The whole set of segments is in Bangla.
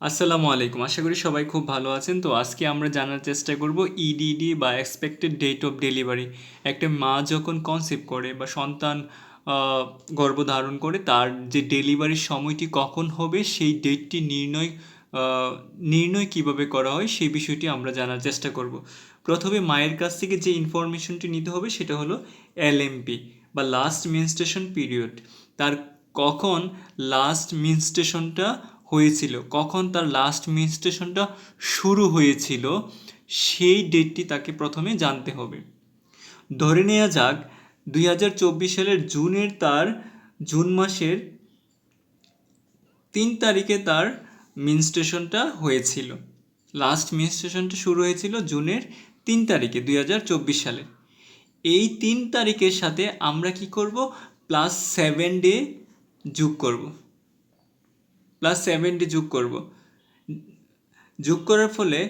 আসসালামু আলাইকুম। আশা করি সবাই খুব ভালো আছেন। তো আজকে আমরা জানার চেষ্টা করব ইডিডি বা এক্সপেক্টেড ডেট অফ ডেলিভারি একটা মা যখন কনসেপ্ট করে বা সন্তান গর্ভধারণ করে, তার যে ডেলিভারির সময়টি কখন হবে, সেই ডেটটি নির্ণয় নির্ণয় কীভাবে করা হয়, সেই বিষয়টি আমরা জানার চেষ্টা করব। প্রথমে মায়ের কাছ থেকে যে ইনফরমেশনটি নিতে হবে, সেটা হলো এলএমপি বা লাস্ট মেনস্ট্রেশন পিরিয়ড তার কখন লাস্ট মিনস্টেশনটা হয়েছিল। কখন তার লাস্ট মিনস্টেশনটা শুরু হয়েছিল, সেই ডেটটি তাকে প্রথমে জানতে হবে। ধরে নেওয়া যাক, দুই হাজার চব্বিশ সালের জুনের তার, জুন মাসের তিন তারিখে তার মিনস্টেশনটা হয়েছিল। লাস্ট মিনস্টেশনটা শুরু হয়েছিল জুনের তিন তারিখে, দুই হাজার চব্বিশ সালে এই তিন তারিখের সাথে আমরা কি করব? প্লাস সেভেন ডে যোগ করব। প্লাস সেভেন ডে যোগ করব। যোগ করার ফলে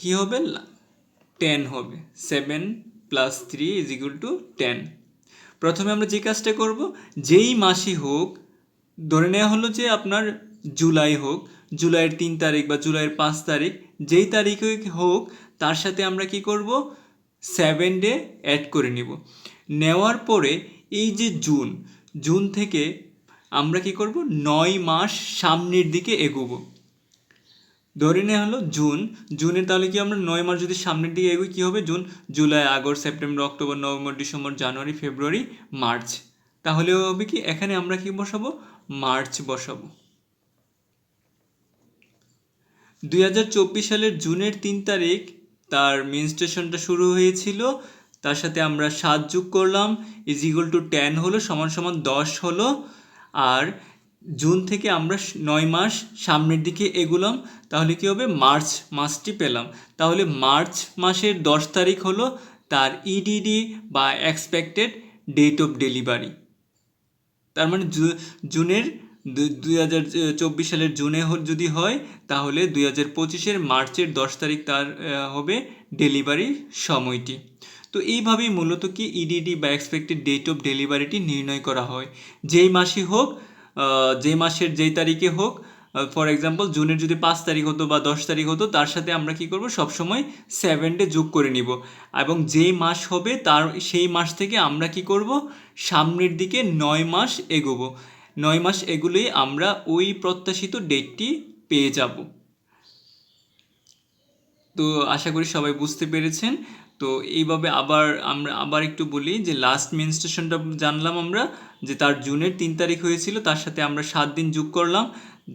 কি হবে? টেন হবে। Seven plus three is equal to ten প্রথমে আমরা যে কাজটা করব, যেই মাসই হোক, ধরে নেওয়া হলো যে আপনার জুলাই হোক, জুলাইয়ের তিন তারিখ বা জুলাইয়ের পাঁচ তারিখ, যেই তারিখে হোক, তার সাথে আমরা কি করব? সেভেন ডে অ্যাড করে নিব। নেওয়ার পরে এই যে জুন জুন থেকে আমরা কি করব? নয় মাস সামনের দিকে এগোবো। ধরে নেওয়া হলো জুন। জুনে তাহলে কি আমরা নয় মাস যদি সামনের দিকে এগোই, কী হবে? June, July, August, September, October, November, December, January, February, March. তাহলে হবে কি? এখানে আমরা কি বসাবো? মার্চ বসাবো। দুই হাজার চব্বিশ সালের জুনের তিন তারিখ, তার মেনস্ট্রেশনটা শুরু হয়েছিল। তার সাথে আমরা সাত যোগ করলাম ইজ ইকুয়াল টু টেন হলো, সমান সমান দশ হলো। আর জুন থেকে আমরা নয় মাস সামনের দিকে এগুলাম, তাহলে কি হবে? মার্চ মাসটি পেলাম। তাহলে মার্চ মাসের দশ তারিখ হলো তার ইডিডি বা এক্সপেক্টেড ডেট অফ ডেলিভারি তার মানে জুনের দুই হাজার চব্বিশ সালের জুনে যদি হয়, তাহলে দুই হাজার পঁচিশের মার্চের দশ তারিখ তার হবে ডেলিভারি সময়টি। তো এইভাবেই মূলত কি ইডিডি বা এক্সপেক্টেড ডেট অফ ডেলিভারিটি নির্ণয় করা হয়। যেই মাসে হোক যে মাসের যেই তারিখে হোক ফর এক্সাম্পল জুনের যদি পাঁচ তারিখ হতো বা দশ তারিখ হতো, তার সাথে আমরা কি করব? সবসময় সেভেন ডে যোগ করে নিব। এবং যেই মাস হবে, তার, সেই মাস থেকে আমরা কি করব? সামনের দিকে নয় মাস এগোবো। নয় মাস এগুলোই আমরা ওই প্রত্যাশিত ডেটটি পেয়ে যাব। তো আশা করি সবাই বুঝতে পেরেছেন। তো এইভাবে আবার আমরা আবার একটু বলি যে লাস্ট মেনস্ট্রেশনটা জানলাম আমরা, যে তার জুনের তিন তারিখ হয়েছিল, তার সাথে আমরা সাত দিন যোগ করলাম।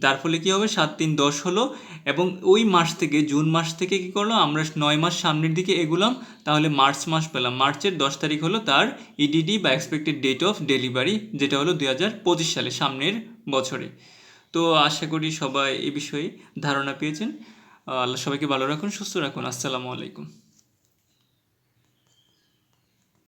তার ফলে কী হবে? সাত তিন দশ হলো। এবং ওই মাস থেকে, জুন মাস থেকে কী করলাম? আমরা নয় মাস সামনের দিকে এগুলাম। তাহলে মার্চ মাস পেলাম। মার্চের দশ তারিখ হলো তার ইডিডি বা এক্সপেক্টেড ডেট অফ ডেলিভারি যেটা হলো দুই সালে সামনের বছরে। তো আশা করি সবাই এ বিষয়ে ধারণা পেয়েছেন। আল্লাহ সবাইকে ভালো রাখুন, সুস্থ রাখুন। আসসালামু আলাইকুম।